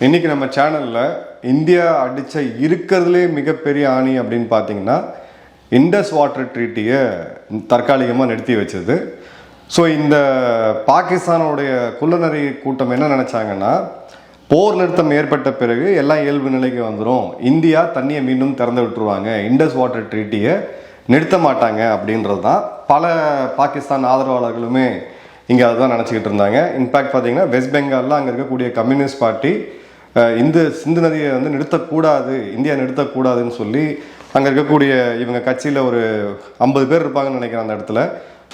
இன்றைக்கி நம்ம சேனலில் இந்தியா அடித்த இருக்கிறதுலே மிகப்பெரிய ஆணி அப்படின்னு பார்த்தீங்கன்னா இண்டஸ் வாட்டர் ட்ரீட்டியை தற்காலிகமாக நிறுத்தி வச்சது. ஸோ இந்த பாகிஸ்தானுடைய குள்ளநரி கூட்டம் என்ன நினச்சாங்கன்னா போர் நிறுத்தம் ஏற்பட்ட பிறகு எல்லாம் இயல்பு நிலைக்கு வந்துடும் இந்தியா தண்ணியை மீண்டும் திறந்து விட்டுருவாங்க. இண்டஸ் வாட்டர் ட்ரீட்டியை நிறுத்த மாட்டாங்க அப்படின்றது தான் பல பாகிஸ்தான் ஆதரவாளர்களுமே இங்கே அதுதான் நினச்சிக்கிட்டு இருந்தாங்க. இன்ஃபேக்ட் பார்த்தீங்கன்னா வெஸ்ட் பெங்காலில் அங்கே இருக்கக்கூடிய கம்யூனிஸ்ட் பார்ட்டி இந்த சிந்து நதியை வந்து நிறுத்தக்கூடாது இந்தியா நிறுத்தக்கூடாதுன்னு சொல்லி அங்கே இருக்கக்கூடிய இவங்க கட்சியில் ஒரு ஐம்பது பேர் இருப்பாங்கன்னு நினைக்கிறேன் அந்த இடத்துல.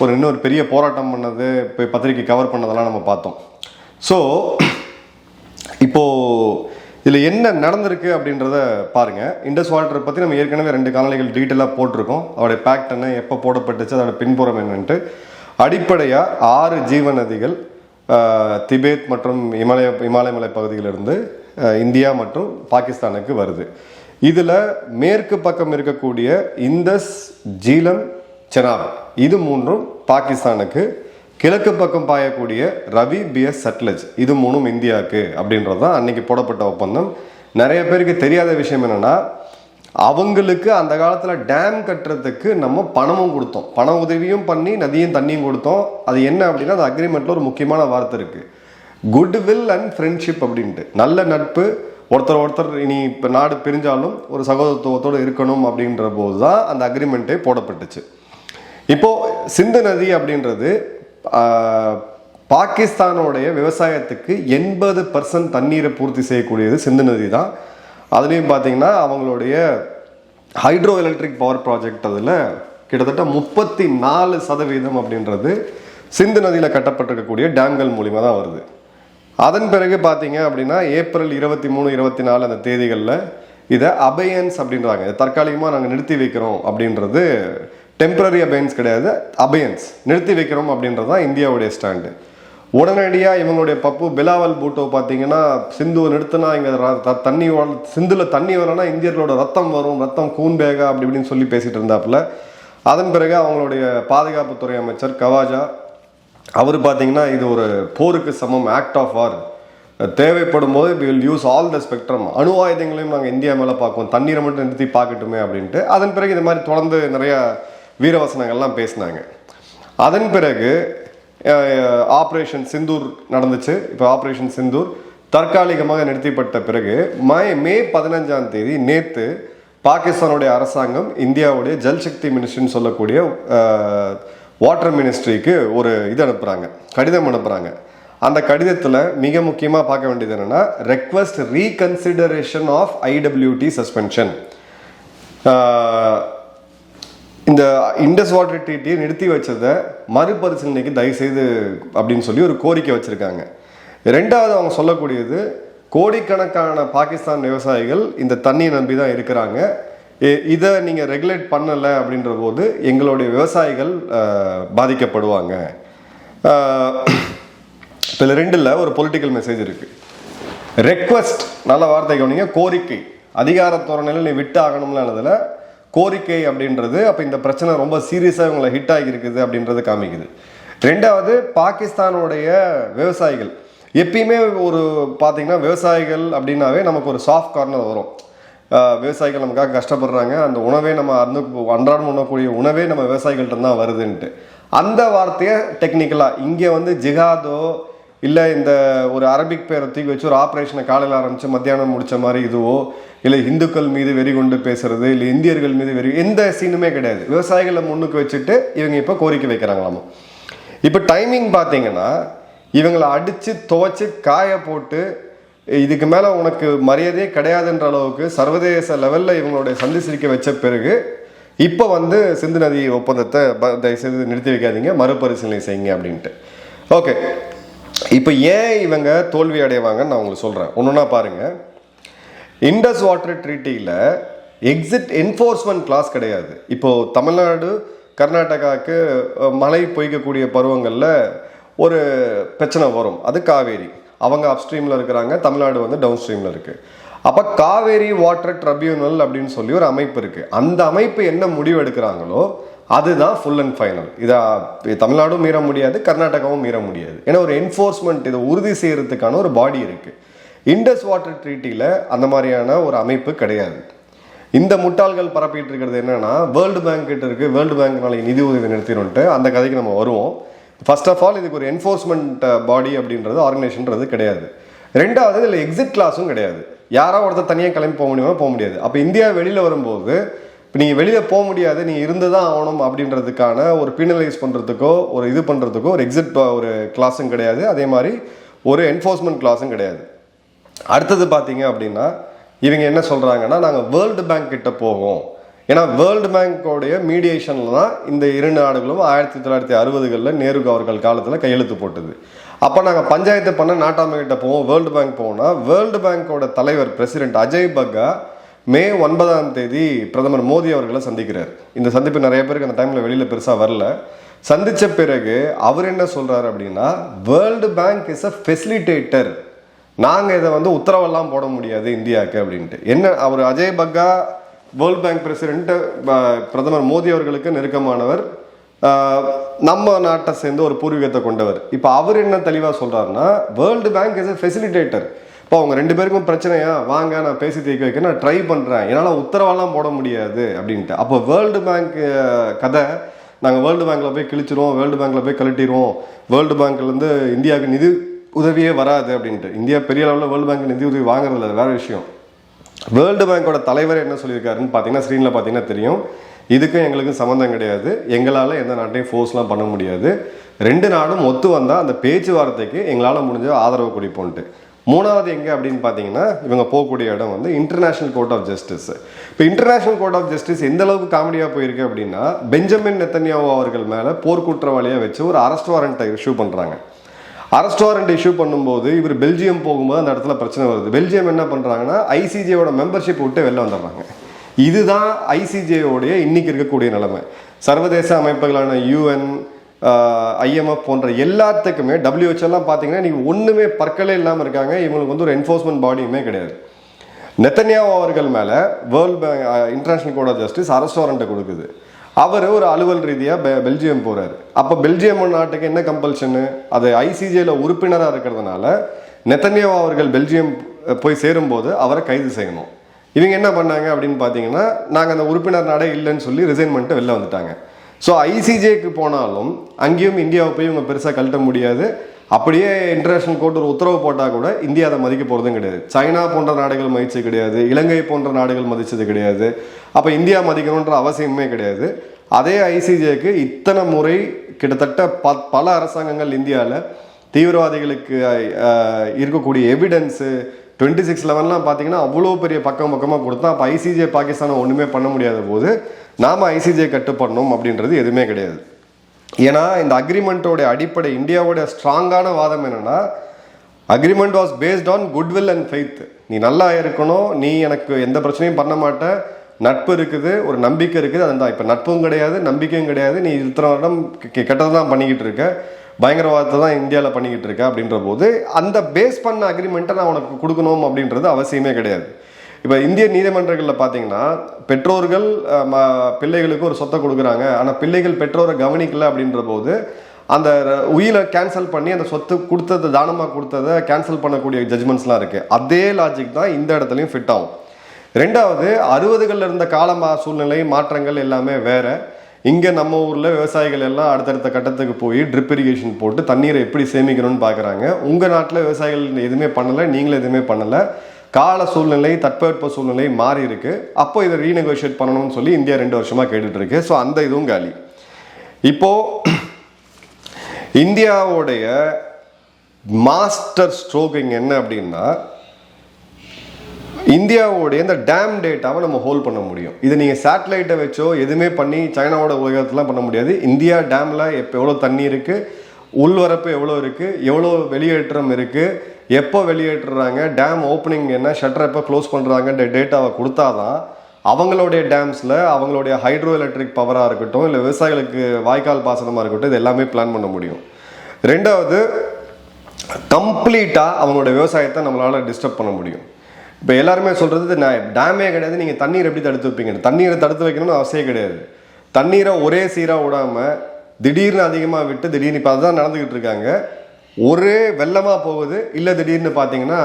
ஒரு இன்னொரு பெரிய போராட்டம் பண்ணது போய் பத்திரிக்கை கவர் பண்ணதெல்லாம் நம்ம பார்த்தோம். ஸோ இப்போது இதில் என்ன நடந்திருக்கு அப்படின்றத பாருங்க. இண்டஸ் வாட்டரை பற்றி நம்ம ஏற்கனவே ரெண்டு காலநிலைகள் டீட்டெயிலாக போட்டிருக்கோம். அதோடைய பேக்ட் என்ன எப்போ போடப்பட்டுச்சு அதோட பின்புறம் என்னன்ட்டு. அடிப்படையாக ஆறு ஜீவ நதிகள் திபெத் திபேத் மற்றும் இமாலய இமாலய மலை பகுதியிலிருந்து இந்தியா மற்றும் பாகிஸ்தானுக்கு வருது. இதில் மேற்கு பக்கம் இருக்கக்கூடிய இந்தஸ் ஜீலம் செனாப் இது மூன்றும் பாகிஸ்தானுக்கு கிழக்கு பக்கம் பாயக்கூடிய ரவி பிஎஸ் சட்லஜ். இது மூணும் இந்தியாவுக்கு அப்படின்றது தான் அன்னைக்கு போடப்பட்ட ஒப்பந்தம். நிறைய பேருக்கு தெரியாத விஷயம் என்னென்னா அவங்களுக்கு அந்த காலத்தில் டேம் கட்டுறதுக்கு நம்ம பணமும் கொடுத்தோம். பண உதவியும் பண்ணி நதியும் தண்ணியும் கொடுத்தோம். அது என்ன அப்படின்னா அந்த அக்ரிமெண்ட்டில் ஒரு முக்கியமான வார்த்தை இருக்குது குட் வில் அண்ட் ஃப்ரெண்ட்ஷிப் அப்படின்ட்டு. நல்ல நட்பு ஒருத்தர் ஒருத்தர் இனி இப்போ நாடு பிரிஞ்சாலும் ஒரு சகோதரத்துவத்தோடு இருக்கணும் அப்படின்ற போது தான் அந்த அக்ரிமெண்ட்டே போடப்பட்டுச்சு. இப்போது சிந்து நதி அப்படின்றது பாகிஸ்தானோடைய விவசாயத்துக்கு எண்பது பர்சன்ட் தண்ணீரை பூர்த்தி செய்யக்கூடியது சிந்து நதி தான் அதுலேயும் பார்த்தீங்கன்னா அவங்களுடைய ஹைட்ரோ எலக்ட்ரிக் பவர் ப்ராஜெக்ட் அதில் கிட்டத்தட்ட முப்பத்தி நாலு சதவீதம் அப்படின்றது சிந்து நதியில் கட்டப்பட்டிருக்கக்கூடிய டேம்கள் மூலிமா தான் வருது. அதன் பிறகு பார்த்தீங்க அப்படின்னா ஏப்ரல் இருபத்தி மூணு இருபத்தி நாலு அந்த தேதிகளில் இதை அபயன்ஸ் அப்படின்றாங்க. இதை தற்காலிகமாக நாங்கள் நிறுத்தி வைக்கிறோம் அப்படின்றது டெம்பரரி அபயன்ஸ் கிடையாது அபயன்ஸ். நிறுத்தி வைக்கிறோம் அப்படின்றது தான் இந்தியாவுடைய ஸ்டாண்டு உடனடியாக இவங்களுடைய பப்பு பிலாவல் பூட்டோ பார்த்தீங்கன்னா சிந்து நிறுத்தினா இங்கே தண்ணி வர- சிந்துல தண்ணி வரலன்னா இந்தியர்களோட ரத்தம் வரும் ரத்தம் கூன்பேகா அப்படி இப்படின்னு சொல்லி பேசிகிட்டு இருந்தாப்புல. அதன் பிறகு அவங்களுடைய பாதுகாப்புத்துறை அமைச்சர் கவாஜா அவர் பார்த்தீங்கன்னா இது ஒரு போருக்கு சமம் ஆக்ட் ஆஃப் வார் தேவைப்படும் போது will use all the spectrum அணு ஆயுதங்களையும் நாங்கள் இந்தியா மேலே பார்க்குவோம். தண்ணீரை மட்டும் நிறுத்தி பார்க்கட்டுமே அப்படின்ட்டு. அதன் பிறகு இந்த மாதிரி தொடர்ந்து நிறையா வீரவசனங்கள்லாம் பேசினாங்க. அதன் பிறகு ஆப்ரேஷன் சிந்தூர் நடந்துச்சு. இப்போ ஆப்ரேஷன் சிந்தூர் தற்காலிகமாக நிறுத்திப்பட்ட பிறகு மே மே பதினஞ்சாம் தேதி நேற்று பாகிஸ்தானுடைய அரசாங்கம் இந்தியாவுடைய ஜல்சக்தி மினிஸ்ட்ரின்னு சொல்லக்கூடிய வாட்டர் மினிஸ்ட்ரிக்கு ஒரு இது அனுப்புகிறாங்க கடிதம் அனுப்புகிறாங்க அந்த கடிதத்தில் மிக முக்கியமாக பார்க்க வேண்டியது என்னென்னா request reconsideration of IWT suspension இந்த இண்டஸ் வாட்டர் டிடியை நிறுத்தி வச்சதை மறுபரிசீலனைக்கு தயவுசெய்து அப்படின்னு சொல்லி ஒரு கோரிக்கை வச்சுருக்காங்க. ரெண்டாவது அவங்க சொல்லக்கூடியது கோடிக்கணக்கான பாகிஸ்தான் விவசாயிகள் இந்த தண்ணியை நம்பி தான் இருக்கிறாங்க. இதை நீங்கள் ரெகுலேட் பண்ணலை அப்படின்ற போது எங்களுடைய விவசாயிகள் பாதிக்கப்படுவாங்க. இதில் ரெண்டில் ஒரு பொலிட்டிக்கல் மெசேஜ் இருக்குது ரெக்வஸ்ட் நல்ல வார்த்தை கவனிங்க கோரிக்கை. அதிகார தோரணையில் நீ விட்டு ஆகணும்னு கோரிக்கை அப்படின்றது அப்போ இந்த பிரச்சனை ரொம்ப சீரியஸாக இவங்களை ஹிட் ஆகியிருக்குது அப்படின்றது காமிக்குது. ரெண்டாவது பாகிஸ்தானுடைய விவசாயிகள். எப்பயுமே ஒரு பார்த்தீங்கன்னா விவசாயிகள் அப்படின்னாவே நமக்கு ஒரு சாஃப்ட் கார்னர் வரும். விவசாயிகள் நமக்காக கஷ்டப்படுறாங்க. அந்த உணவே நம்ம அந்த அன்றாடம் உண்ணக்கூடிய உணவே நம்ம விவசாயிகள்ட்ட தான் வருதுன்ட்டு. அந்த வார்த்தையை டெக்னிக்கலாக இங்கே வந்து ஜிகாதோ இல்லை இந்த ஒரு அரபிக் பேரை தூக்கி வச்சு ஒரு ஆப்ரேஷனை காலையில் ஆரம்பித்து மத்தியானம் முடிச்ச மாதிரி இதுவோ இல்லை இந்துக்கள் மீது வெறி கொண்டு பேசுறது இல்லை இந்தியர்கள் மீது வெறி எந்த சீனுமே கிடையாது. விவசாயிகளை முன்னுக்கு வச்சுட்டு இவங்க இப்போ கோரிக்கை வைக்கிறாங்களாமா. இப்போ டைமிங் பார்த்தீங்கன்னா இவங்களை அடித்து துவைச்சி காய போட்டு இதுக்கு மேலே உனக்கு மரியாதையே கிடையாதுன்ற அளவுக்கு சர்வதேச லெவலில் இவங்களுடைய சந்தி சிரிக்க வச்ச பிறகு இப்போ வந்து சிந்து நதி ஒப்பந்தத்தை தயவுசெய்து நிறுத்தி வைக்காதீங்க மறுபரிசீலனை செய்யுங்க அப்படின்ட்டு. ஓகே இப்போ ஏன் இவங்க தோல்வி அடைவாங்கன்னு நான் உங்களுக்கு சொல்கிறேன் ஒன்றுனா பாருங்கள் இண்டஸ் வாட்டர் ட்ரீட்டியில் எக்ஸிட் என்ஃபோர்ஸ்மெண்ட் கிளாஸ் கிடையாது. இப்போது தமிழ்நாடு கர்நாடகாவுக்கு மழை பொய்க்கக்கூடிய பருவங்களில் ஒரு பிரச்சனை வரும். அது காவேரி. அவங்க அப்ஸ்ட்ரீமில் இருக்கிறாங்க தமிழ்நாடு வந்து டவுன் ஸ்ட்ரீமில் இருக்குது அப்போ காவேரி வாட்டர் ட்ரிபியூனல் அப்படின்னு சொல்லி ஒரு அமைப்பு இருக்குது அந்த அமைப்பு என்ன முடிவு எடுக்கிறாங்களோ அதுதான் ஃபுல் அண்ட் ஃபைனல் இதை தமிழ்நாடும் மீற முடியாது கர்நாடகாவும் மீற முடியாது. ஏன்னா ஒரு என்ஃபோர்ஸ்மெண்ட் இதை உறுதி செய்கிறதுக்கான ஒரு பாடி இருக்குது இண்டஸ் வாட்டர் ட்ரீட்டியில் அந்த மாதிரியான ஒரு அமைப்பு கிடையாது. இந்த முட்டாள்கள் பரப்பிட்டு இருக்கிறது என்னன்னா வேர்ல்டு பேங்க் கிட்ட இருக்கு. வேர்ல்டு பேங்க் நிதி உதவி நிறுத்தினுட்டு அந்த கதைக்கு நம்ம வருவோம். ஃபர்ஸ்ட் ஆஃப் ஆல் இதுக்கு ஒரு என்ஃபோர்ஸ்மெண்ட் பாடி uh, அப்படின்றது ஆர்கனைசேஷன்றது கிடையாது. ரெண்டாவது இதில் எக்ஸிட் கிளாஸும் கிடையாது. யாரோ ஒருத்தர் தனியாக கிளம்பி போக முடியுமா? போக முடியாது. அப்போ இந்தியா வெளியில் வரும்போது இப்போ நீங்கள் வெளியில் போக முடியாது நீங்கள் இருந்து தான் ஆகணும் அப்படின்றதுக்கான ஒரு பீனலைஸ் பண்ணுறதுக்கோ ஒரு இது பண்ணுறதுக்கோ ஒரு எக்ஸிட் uh, ஒரு கிளாஸும் கிடையாது. அதே மாதிரி ஒரு என்ஃபோர்ஸ்மெண்ட் கிளாஸும் கிடையாது. அடுத்தது பார்த்தீங்க அப்படின்னா இவங்க என்ன சொல்கிறாங்கன்னா நாங்கள் வேர்ல்டு பேங்க் கிட்ட போவோம். ஏன்னா வேர்ல்டு பேங்கோடைய மீடியேஷனில் தான் இந்த இரு நாடுகளும் ஆயிரத்தி தொள்ளாயிரத்தி அறுபதுகளில் நேரு அவர்கள் காலத்தில் கையெழுத்து போட்டது. அப்போ நாங்கள் பஞ்சாயத்து பண்ண நாட்டாமைகிட்ட போவோம் வேர்ல்டு பேங்க் போவோம்னா வேர்ல்டு பேங்கோட தலைவர் பிரசிடென்ட் அஜய் பக்கா மே ஒன்பதாம் தேதி பிரதமர் மோடி அவர்களை சந்திக்கிறார். இந்த சந்திப்பு நிறைய பேருக்கு அந்த டைமில் வெளியில் பெருசாக வரல. சந்தித்த பிறகு அவர் என்ன சொல்கிறார் அப்படின்னா world bank is a facilitator நாங்கள் இதை வந்து உத்தரவெல்லாம் போட முடியாது இந்தியாவுக்கு அப்படின்ட்டு. என்ன அவர் அஜய் பக்கா வேர்ல்ட் பேங்க் பிரசிடென்ட் பிரதமர் மோடி அவர்களுக்கு நெருக்கமானவர். நம்ம நாட்டை சேர்ந்து ஒரு பூர்வீகத்தை கொண்டவர். இப்போ அவர் என்ன தெளிவாக சொல்கிறாருன்னா world bank is a facilitator இப்போ அவங்க ரெண்டு பேருக்கும் பிரச்சனையா? வாங்க நான் பேசி தீர்க்க வைக்க நான் ட்ரை பண்ணுறேன் என்னால் உத்தரவாலாம் போட முடியாது அப்படின்ட்டு. அப்போ வேர்ல்டு பேங்க் கதை நாங்கள் வேர்ல்டு பேங்க்கில் போய் கிழிச்சிருவோம் வேர்ல்டு பேங்க்கில் போய் கழட்டிடுவோம் வேர்ல்டு பேங்க்லேருந்து இந்தியாவுக்கு நிதி உதவியே வராது அப்படின்ட்டு. இந்தியா பெரிய அளவில் வேர்ல்டு பேங்க் நிதி உதவி வாங்குறதில்ல வேறு விஷயம். வேர்ல்டு பேங்கோட தலைவர் என்ன சொல்லியிருக்காருன்னு பார்த்தீங்கன்னா ஸ்க்ரீனில் பார்த்தீங்கன்னா தெரியும். இதுக்கும் எங்களுக்கும் சம்மந்தம் கிடையாது. எங்களால் எந்த நாட்டையும் ஃபோர்ஸ்லாம் பண்ண முடியாது. ரெண்டு நாடும் ஒத்து வந்தால் அந்த பேச்சுவார்த்தைக்கு எங்களால் முடிஞ்ச ஆதரவு கொடுப்போன்ட்டு. மூணாவது எங்கே அப்படின்னு பார்த்தீங்கன்னா இவங்க போகக்கூடிய இடம் வந்து இன்டர்நேஷ்னல் கோர்ட் ஆஃப் ஜஸ்டிஸ் இப்போ இன்டர்நேஷனல் கோர்ட் ஆஃப் ஜஸ்டிஸ் எந்த அளவுக்கு காமெடியாக போயிருக்கு அப்படின்னா பெஞ்சமின் நெத்தன்யாவோ அவர்கள் மேலே போர்க்குற்றவாளியாக வச்சு ஒரு அரெஸ்ட் வாரண்ட்டை இஷ்யூ பண்ணுறாங்க அரஸ்டாரண்ட் இஷ்யூ பண்ணும்போது இவர் பெல்ஜியம் போகும்போது அந்த இடத்துல பிரச்சனை வருது. பெல்ஜியம் என்ன பண்ணுறாங்கன்னா ஐசிஜேயோட மெம்பர்ஷிப் விட்டு வெளில வந்துடுறாங்க. இதுதான் ஐசிஜேயோடைய இன்னைக்கு இருக்கக்கூடிய நிலைமை. சர்வதேச அமைப்புகளான யூஎன் ஐஎம்எஃப் போன்ற எல்லாத்துக்குமே டபிள்யூஹெச்எல்லாம் எல்லாம் பார்த்தீங்கன்னா இன்னைக்கு ஒன்றுமே பற்களே இல்லாமல் இருக்காங்க. இவங்களுக்கு வந்து ஒரு என்ஃபோர்ஸ்மெண்ட் பாடியுமே கிடையாது. நெத்தன்யாவோ அவர்கள் மேலே world bank international court of justice arrest வாரண்ட்டை கொடுக்குது. அவர் ஒரு அலுவல் ரீதியாக பெ பெல்ஜியம் போகிறாரு அப்போ பெல்ஜியம் நாட்டுக்கு என்ன கம்பல்ஷனு அது ஐசிஜேயில் உறுப்பினராக இருக்கிறதுனால நெத்தன்யாவா அவர்கள் பெல்ஜியம் போய் சேரும்போது அவரை கைது செய்யணும். இவங்க என்ன பண்ணாங்க அப்படின்னு பார்த்தீங்கன்னா நாங்கள் அந்த உறுப்பினர் நாடே இல்லைன்னு சொல்லி ரிசைன் பண்ணிட்டு வெளில வந்துட்டாங்க. ஸோ ஐசிஜேக்கு போனாலும் அங்கேயும் இந்தியாவை போய் இவங்க பெருசாக கழட்ட முடியாது. அப்படியே இன்டர்நேஷனல் கோர்ட் ஒரு உத்தரவு போட்டால் கூட இந்தியா அதை மதிக்க போகிறதும் கிடையாது. சைனா போன்ற நாடுகள் மதித்தது கிடையாது. இலங்கை போன்ற நாடுகள் மதித்தது கிடையாது. அப்போ இந்தியா மதிக்கணுன்ற அவசியமே கிடையாது. அதே ஐசிஜேக்கு இத்தனை முறை கிட்டத்தட்ட ப பல அரசாங்கங்கள் இந்தியாவில் தீவிரவாதிகளுக்கு இருக்கக்கூடிய எவிடன்ஸு டுவெண்ட்டி சிக்ஸ் லெவன்லாம் பார்த்தீங்கன்னா அவ்வளோ பெரிய பக்கம் பக்கமாக கொடுத்தா அப்போ ஐசிஜே பாகிஸ்தானை ஒன்றுமே பண்ண முடியாத போது நாம் ஐசிஜே கட்டுப்படணும் அப்படின்றது எதுவுமே கிடையாது. ஏன்னா இந்த அக்ரிமெண்ட்டோட அடிப்படை இந்தியாவோடைய ஸ்ட்ராங்கான வாதம் என்னென்னா agreement was based on goodwill and faith நீ நல்லா இருக்கணும் நீ எனக்கு எந்த பிரச்சனையும் பண்ண மாட்ட நட்பு இருக்குது ஒரு நம்பிக்கை இருக்குது அதுதான் இப்போ நட்பும் கிடையாது நம்பிக்கையும் கிடையாது நீ இத்தனை வருடம் கெட்டது தான் பண்ணிக்கிட்டு இருக்க பயங்கரவாதத்தை தான் இந்தியாவில் பண்ணிக்கிட்டு இருக்க அப்படின்ற போது அந்த பேஸ் பண்ண அக்ரிமெண்ட்டை நான் உனக்கு கொடுக்கணும் அப்படின்றது அவசியமே கிடையாது. இப்போ இந்திய நீதிமன்றங்களில் பார்த்தீங்கன்னா பெற்றோர்கள் ம- பிள்ளைகளுக்கு ஒரு சொத்தை கொடுக்குறாங்க. ஆனால் பிள்ளைகள் பெற்றோரை கவனிக்கல அப்படின்ற போது அந்த உயிரை கேன்சல் பண்ணி அந்த சொத்து கொடுத்தது தானமாக கொடுத்ததை கேன்சல் பண்ணக்கூடிய ஜட்ஜ்மெண்ட்ஸ்லாம் இருக்குது அதே லாஜிக் தான் இந்த இடத்துலையும் ஃபிட் ஆகும். ரெண்டாவது அறுபதுகளில் இருந்த காலமா சூழ்நிலை மாற்றங்கள் எல்லாமே வேறு. இங்கே நம்ம ஊரில் விவசாயிகள் எல்லாம் அடுத்தடுத்த கட்டத்துக்கு போய் ட்ரிப் இரிகேஷன் போட்டு தண்ணீரை எப்படி சேமிக்கணும்னு பார்க்குறாங்க உங்கள் நாட்டில் விவசாயிகள் எதுவுமே பண்ணலை நீங்களும் எதுவுமே பண்ணலை. கால சூழ்நிலை தட்பவெட்ப சூழ்நிலை மாறி இருக்கு. அப்போ இதை ரீநெகோஷியேட் பண்ணணும்னு சொல்லி இந்தியா ரெண்டு வருஷமா கேட்டுட்டு இருக்கு. ஸோ அந்த இதுவும் காலி. இப்போ இந்தியாவுடைய மாஸ்டர் ஸ்ட்ரோக்கிங் என்ன அப்படின்னா இந்தியாவுடைய இந்த டேம் டேட்டாவை நம்ம ஹோல்ட் பண்ண முடியும். இது நீங்கள் சேட்டலைட்டை வச்சோ எதுவுமே பண்ணி சைனாவோட உலகத்தெலாம் பண்ண முடியாது. இந்தியா டேமில் எப்போ எவ்வளோ தண்ணி இருக்குது உள்வரப்பு எவ்வளோ இருக்குது எவ்வளோ வெளியேற்றம் இருக்குது எப்போ வெளியேற்றுறாங்க? டேம் ஓப்பனிங் என்ன? ஷட்டர் எப்போ க்ளோஸ் பண்ணுறாங்கன்ற டேட்டாவை கொடுத்தாதான் அவங்களுடைய டேம்ஸில் அவங்களுடைய ஹைட்ரோ எலக்ட்ரிக் பவராக இருக்கட்டும் இல்லை விவசாயிகளுக்கு வாய்க்கால் பாசனமாக இருக்கட்டும் இது எல்லாமே பிளான் பண்ண முடியும். ரெண்டாவது கம்ப்ளீட்டாக அவங்களோட விவசாயத்தை நம்மளால் டிஸ்டர்ப் பண்ண முடியும். இப்போ எல்லாருமே சொல்கிறது நான் டேமே கிடையாது நீங்கள் தண்ணீர் எப்படி தடுத்து வைப்பீங்க தண்ணீரை தடுத்து வைக்கணும்னு அவசியம் கிடையாது. தண்ணீரை ஒரே சீராக விடாமல் திடீர்னு அதிகமாக விட்டு திடீர்னு இப்போ அதுதான் நடந்துக்கிட்டு இருக்காங்க. ஒரே வெள்ளமாக போகுது. இல்லை திடீர்னு பார்த்தீங்கன்னா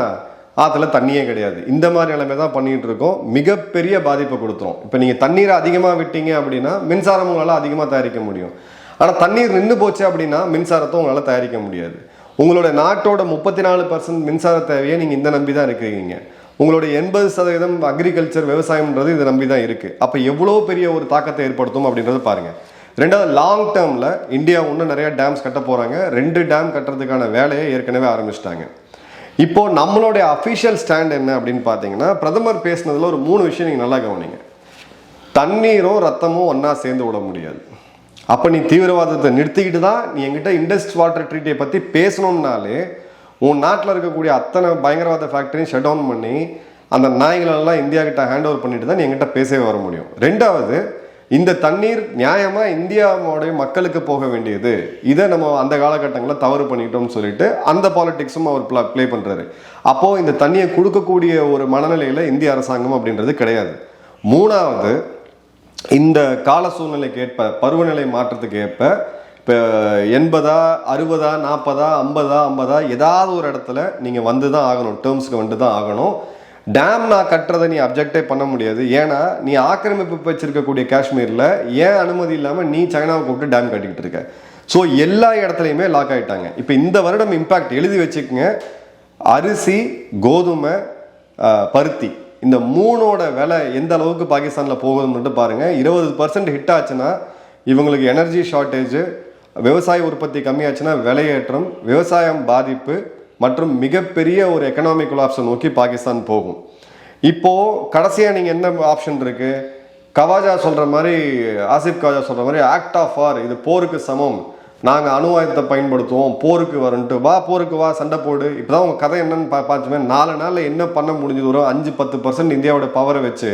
ஆற்றுல தண்ணியே கிடையாது. இந்த மாதிரி நிலைமை தான் பண்ணிகிட்டு இருக்கோம். மிகப்பெரிய பாதிப்பை கொடுத்துரும். இப்போ நீங்கள் தண்ணீரை அதிகமாக விட்டீங்க அப்படின்னா மின்சாரம் உங்களால் அதிகமாக தயாரிக்க முடியும். ஆனால் தண்ணீர் நின்று போச்சு அப்படின்னா மின்சாரத்தை உங்களால் தயாரிக்க முடியாது. உங்களோட நாட்டோட முப்பத்தி நாலு பர்சன்ட் மின்சார தேவையை நீங்கள் இந்த நம்பி தான் இருக்கிறீங்க. உங்களுடைய எண்பது சதவீதம் அக்ரிகல்ச்சர் விவசாயம்ன்றது இதை நம்பி தான் இருக்குது அப்போ எவ்வளோ பெரிய ஒரு தாக்கத்தை ஏற்படுத்தும் அப்படின்றத பாருங்கள் ரெண்டாவது லாங் டேர்மில் இந்தியா இன்னும் நிறைய டேம்ஸ் கட்ட போகிறாங்க ரெண்டு டேம் கட்டுறதுக்கான வேலையை ஏற்கனவே ஆரம்பிச்சிட்டாங்க. இப்போது நம்மளுடைய அஃபிஷியல் ஸ்டாண்ட் என்ன அப்படின்னு பார்த்தீங்கன்னா பிரதமர் பேசினதில் ஒரு மூணு விஷயம் நீங்கள் நல்லா கவனிங்க. தண்ணீரும் ரத்தமும் ஒன்றா சேர்ந்து விட முடியாது. அப்போ நீ தீவிரவாதத்தை நிறுத்திக்கிட்டு தான் நீ என்கிட்ட இண்டஸ்ட் வாட்டர் ட்ரீட்டியை பற்றி பேசணும்னாலே உன் நாட்டில் இருக்கக்கூடிய அத்தனை பயங்கரவாத ஃபேக்டரியும் ஷட் டவுன் பண்ணி அந்த நாய்களெல்லாம் இந்தியா கிட்ட ஹேண்ட் ஓவர் பண்ணிட்டு தான் நீ எங்கிட்ட பேசவே வர முடியும். ரெண்டாவது இந்த தண்ணீர் நியாயமாக இந்தியாவோடைய மக்களுக்கு போக வேண்டியது. இதை நம்ம அந்த காலகட்டங்களில் தவறு பண்ணிட்டோம்னு சொல்லிட்டு அந்த பாலிடிக்ஸும் அவர் ப்ளா ப்ளே பண்ணுறாரு அப்போது இந்த தண்ணியை கொடுக்கக்கூடிய ஒரு மனநிலையில் இந்திய அரசாங்கம் அப்படின்றது கிடையாது. மூணாவது இந்த கால சூழ்நிலைக்கு ஏற்ப பருவநிலை மாற்றத்துக்கு ஏற்ப இப்போ எண்பதா அறுபதா நாற்பதா ஐம்பதா ஐம்பதா ஏதாவது ஒரு இடத்துல நீங்கள் வந்து தான் ஆகணும் டேர்ம்ஸ்க்கு வந்து தான் ஆகணும். டேம் நான் கட்டுறதை நீ அப்ஜெக்டே பண்ண முடியாது. ஏன்னா நீ ஆக்கிரமிப்பு வச்சிருக்கக்கூடிய காஷ்மீரில் ஏன் அனுமதி இல்லாமல் நீ சைனாவை கூப்பிட்டு டேம் கட்டிக்கிட்டு இருக்க? ஸோ எல்லா இடத்துலையுமே லாக் ஆகிட்டாங்க இப்போ இந்த வருடம் இம்பாக்ட் எழுதி வச்சுக்கோங்க. அரிசி கோதுமை பருத்தி. இந்த மூணோட விலை எந்த அளவுக்கு பாகிஸ்தானில் போகுதுன்னு பாருங்கள் இருபது பர்சன்ட் ஹிட் ஆச்சுன்னா இவங்களுக்கு எனர்ஜி ஷார்ட்டேஜ் விவசாய உற்பத்தி கம்மியாச்சுன்னா விலையேற்றம் விவசாயம் பாதிப்பு மற்றும் மிகப்பெரிய ஒரு எக்கனாமிக் கொலாப்ஸை நோக்கி பாகிஸ்தான் போகும். இப்போது கடைசியாக நீங்கள் என்ன ஆப்ஷன் இருக்குது கவாஜா சொல்கிற மாதிரி ஆசிப் கவாஜா சொல்கிற மாதிரி ஆக்ட் ஆஃப் வார் இது போருக்கு சமம். நாங்கள் அணு ஆயுதத்தை பயன்படுத்துவோம் போருக்கு வரன்ட்டு. வா போருக்கு வா சண்டை போடு. இப்பதான் உங்கள் கதை என்னன்னு பா பார்த்துமே நாலு நாளில் என்ன பண்ண முடிஞ்சது வரும் அஞ்சு பத்து பர்சன்ட் இந்தியாவோட பவரை வச்சு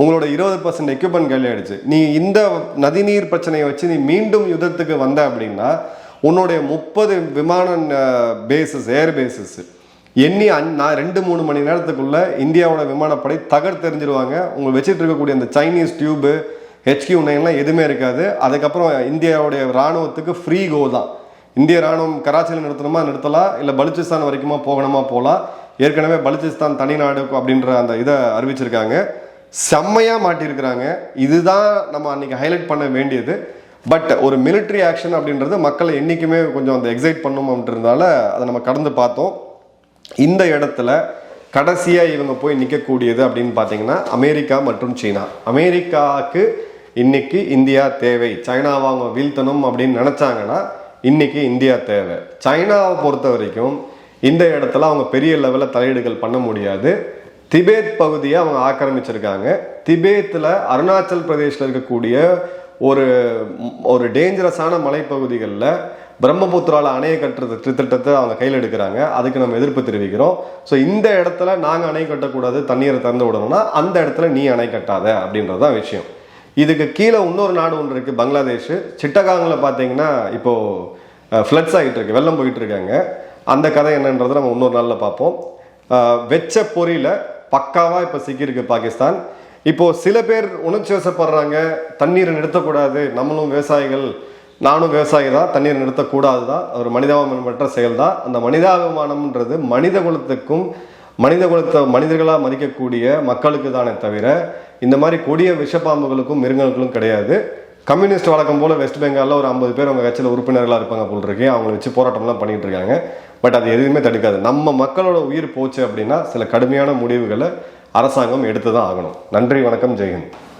உங்களோட இருபது பர்சன்ட் எக்யூப்மெண்ட் கையில் ஆயிடுச்சு நீ இந்த நதிநீர் பிரச்சனையை வச்சு நீ மீண்டும் யுத்தத்துக்கு வந்த அப்படின்னா உன்னுடைய முப்பது விமான பேசஸ் ஏர் பேசஸ் எண்ணி அந் நான் ரெண்டு மூணு மணி நேரத்துக்குள்ள இந்தியாவோட விமானப்படை தகர் தெரிஞ்சிருவாங்க உங்களை வச்சுட்டு இருக்கக்கூடிய அந்த சைனீஸ் டியூபு ஹெச்கியூ நைன்லாம் எதுவுமே இருக்காது. அதுக்கப்புறம் இந்தியாவுடைய ராணுவத்துக்கு ஃப்ரீ கோ தான். இந்திய ராணுவம் கராச்சியில் நிறுத்தணுமா நிறுத்தலாம் இல்லை பலுச்சிஸ்தான் வரைக்குமா போகணுமா போகலாம் ஏற்கனவே பலுச்சிஸ்தான் தனிநாடு அப்படின்ற அந்த இதை அறிவிச்சிருக்காங்க. செம்மையாக மாட்டியிருக்கிறாங்க. இதுதான் நம்ம அன்றைக்கி ஹைலைட் பண்ண வேண்டியது. பட் ஒரு மிலிட்ரி ஆக்ஷன் அப்படின்றது மக்களை என்றைக்குமே கொஞ்சம் அந்த எக்ஸைட் பண்ணும் அப்படின்றதால அதை நம்ம கடந்து பார்த்தோம். இந்த இடத்துல கடைசியாக இவங்க போய் நிற்கக்கூடியது அப்படின்னு பார்த்தீங்கன்னா அமெரிக்கா மற்றும் சீனா. அமெரிக்காவுக்கு இன்னைக்கு இந்தியா தேவை. சைனாவை அவங்க வீழ்த்தணும் அப்படின்னு நினச்சாங்கன்னா இன்னைக்கு இந்தியா தேவை. சைனாவை பொறுத்த வரைக்கும் இந்த இடத்துல அவங்க பெரிய லெவலில் தலையீடுகள் பண்ண முடியாது. திபேத் பகுதியை அவங்க ஆக்கிரமிச்சிருக்காங்க. திபேத்தில் அருணாச்சல் பிரதேசில் இருக்கக்கூடிய ஒரு ஒரு டேஞ்சரஸான மலைப்பகுதிகளில் பிரம்மபுத்திரால அணையை கட்டுறது திட்டத்தை அவங்க கையில் எடுக்கிறாங்க. அதுக்கு நம்ம எதிர்ப்பு தெரிவிக்கிறோம். ஸோ இந்த இடத்துல நாங்கள் அணை கட்டக்கூடாது தண்ணீரை திறந்து விடணும்னா அந்த இடத்துல நீ அணை கட்டாத அப்படின்றது தான் விஷயம். இதுக்கு கீழே இன்னொரு நாடு ஒன்று இருக்குது பங்களாதேஷ். சிட்டகாங்கில் பார்த்தீங்கன்னா இப்போது ஃப்ளட்ஸ் ஆகிட்டு இருக்கு வெள்ளம் போயிட்டு இருக்காங்க அந்த கதை என்னன்றதை நம்ம இன்னொரு நாளில் பார்ப்போம். வெச்ச பொறியில் பக்காவாக இப்போ சிக்கியிருக்கு பாகிஸ்தான். இப்போ சில பேர் உணர்ச்சி வசப்படுறாங்க தண்ணீரை நிறுத்தக்கூடாது நம்மளும் விவசாயிகள் நானும் விவசாயி தான் தண்ணீரை நிறுத்தக்கூடாது தான் ஒரு மனிதாபிமானமற்ற செயல் தான் அந்த மனிதாபிமானம்ன்றது மனித குலத்துக்கும் மனித குலத்தை மனிதர்களாக மதிக்கக்கூடிய மக்களுக்கு தானே தவிர இந்த மாதிரி கொடிய விஷப்பாம்புகளுக்கும் மிருகங்களுக்கும் கிடையாது. கம்யூனிஸ்ட் வழக்கம் போல் வெஸ்ட் பெங்காலில் ஒரு ஐம்பது பேர் அவங்க கட்சியில் உறுப்பினர்களாக இருப்பாங்க போல் இருக்கேன் அவங்கள வச்சு போராட்டம்லாம் பண்ணிகிட்டு இருக்காங்க. பட் அது எதுவுமே தடுக்காது. நம்ம மக்களோட உயிர் போச்சு அப்படின்னா சில கடுமையான முடிவுகளை அரசாங்கம் எடுத்து தான் ஆகணும். நன்றி வணக்கம் ஜெயஹிந்த்.